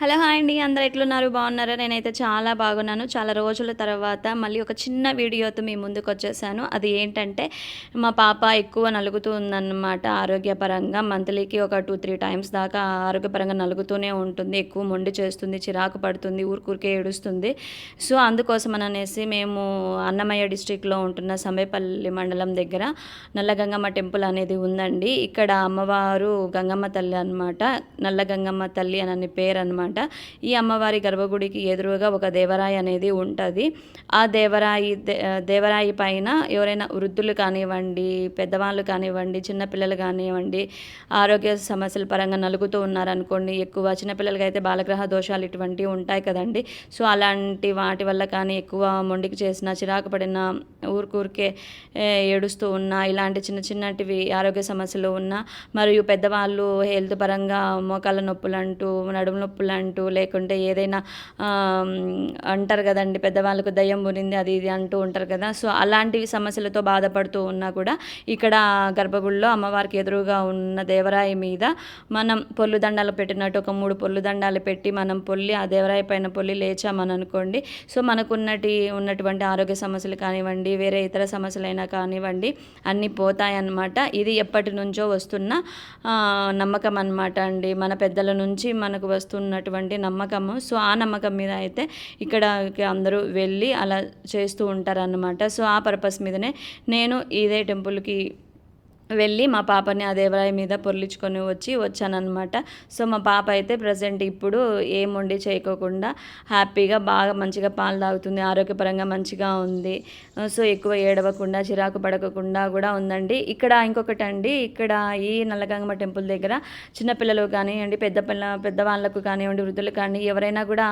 Hello hi అండి. అందరు ఎట్లున్నారు? బాగున్నారా? నేనైతే చాలా బాగున్నాను. చాలా రోజుల తర్వాత మళ్ళీ ఒక చిన్న వీడియోతో మీ ముందుకు వచ్చేసాను. అది ఏంటంటే మా పాప ఎక్కువ నలుగుతూ ఉందన్నమాట ఆరోగ్యపరంగా. మంత్లీకి ఒక టూ త్రీ టైమ్స్ దాకా ఆరోగ్యపరంగా నలుగుతూనే ఉంటుంది. ఎక్కువ మొండి చేస్తుంది చిరాకు పడుతుంది ఊరికూరికే ఏడుస్తుంది. సో అందుకోసం అనేసి మేము అన్నమయ్య డిస్టిక్లో ఉంటున్న సమయపల్లి మండలం దగ్గర నల్లగంగమ్మ టెంపుల్ అనేది ఉందండి. ఇక్కడ అమ్మవారు గంగమ్మ తల్లి అనమాట నల్లగంగమ్మ తల్లి అని పేరు అనమాట ఈ అమ్మవారి గర్భగుడికి ఎదురుగా ఒక దేవరాయి అనేది ఉంటుంది. ఆ దేవరాయి దేవరాయి పైన ఎవరైనా వృద్ధులు కానివ్వండి పెద్దవాళ్ళు కానివ్వండి చిన్నపిల్లలు కానివ్వండి ఆరోగ్య సమస్యల పరంగా నలుగుతూ ఉన్నారనుకోండి ఎక్కువ చిన్నపిల్లలకి అయితే బాలగ్రహ దోషాలు ఇటువంటివి ఉంటాయి కదండి. సో అలాంటి వాటి వల్ల కానీ ఎక్కువ మొండికి చేసిన చిరాకు పడిన ఊరికూరికే ఏడుస్తూ ఉన్న ఇలాంటి చిన్న చిన్నటివి ఆరోగ్య సమస్యలు ఉన్నా మరియు పెద్దవాళ్ళు హెల్త్ పరంగా మోకాళ్ళ నొప్పులు అంటూ నడుము నొప్పులు అంటూ లేకుంటే ఏదైనా అంటారు కదండి పెద్దవాళ్ళకు దయ్యం మునింది అది ఇది అంటూ ఉంటారు కదా. సో అలాంటివి సమస్యలతో బాధపడుతూ ఉన్నా కూడా ఇక్కడ గర్భగుడిలో అమ్మవారికి ఎదురుగా ఉన్న దేవరాయి మీద మనం పొల్లు దండాలు పెట్టినట్టు ఒక మూడు పొల్లు దండాలు పెట్టి మనం పొల్లి ఆ దేవరాయి పైన పొల్లి లేచామని అనుకోండి. సో మనకున్నటి ఉన్నటువంటి ఆరోగ్య సమస్యలు కానివ్వండి వేరే ఇతర సమస్యలైనా కానివ్వండి అన్నీ పోతాయన్నమాట. ఇది ఎప్పటి నుంచో వస్తున్న నమ్మకం అన్నమాట అండి. మన పెద్దల నుంచి మనకు వస్తున్నట్టు వస్తున్నటువంటి నమ్మకము. సో ఆ నమ్మకం మీద అయితే ఇక్కడ అందరూ వెళ్ళి అలా చేస్తూ ఉంటారన్నమాట. సో ఆ పర్పస్ మీదనే నేను ఇదే టెంపుల్కి వెళ్ళి మా పాపని ఆ దేవాలయం మీద పొర్లించుకొని వచ్చి వచ్చానమాట సో మా పాప అయితే ప్రజెంట్ ఇప్పుడు ఏం వండి చేయకోకుండా హ్యాపీగా బాగా మంచిగా పాలు తాగుతుంది ఆరోగ్యపరంగా మంచిగా ఉంది. సో ఎక్కువ ఏడవకుండా చిరాకు పడకుండా కూడా ఉందండి. ఇక్కడ ఇంకొకటి అండి ఇక్కడ ఈ నల్లగంగమ్మ టెంపుల్ దగ్గర చిన్నపిల్లలు కానివ్వండి పెద్ద పిల్ల పెద్దవాళ్ళకు కానివ్వండి వృద్ధులు కానీ ఎవరైనా కూడా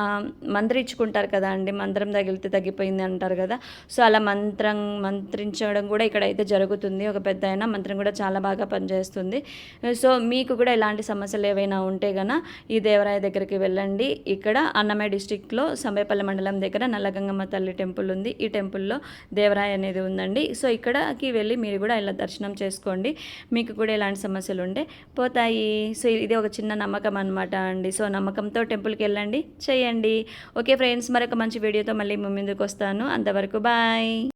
మంత్రించుకుంటారు కదా అండి. మంత్రం తగిలితే తగ్గిపోయింది అంటారు కదా. సో అలా మంత్రం మంత్రించడం కూడా ఇక్కడ అయితే జరుగుతుంది. ఒక పెద్ద అయినా మంత్రం కూడా చాలా బాగా పనిచేస్తుంది. సో మీకు కూడా ఇలాంటి సమస్యలు ఏవైనా ఉంటే గన ఈ దేవరాయ దగ్గరికి వెళ్ళండి. ఇక్కడ అన్నమయ్య డిస్టిక్లో సమయపల్లి మండలం దగ్గర నల్లగంగమ్మ తల్లి టెంపుల్ ఉంది. ఈ టెంపుల్లో దేవరాయ అనేది ఉందండి. సో ఇక్కడకి వెళ్ళి మీరు కూడా ఇలా దర్శనం చేసుకోండి. మీకు కూడా ఇలాంటి సమస్యలు ఉంటే పోతాయి. సో ఇది ఒక చిన్న నమ్మకం అనమాట అండి. సో నమ్మకంతో టెంపుల్కి వెళ్ళండి. చేయండి. ఓకే ఫ్రెండ్స్ మరొక మంచి వీడియోతో మళ్ళీ ముందుకు వస్తాను. అంతవరకు బాయ్.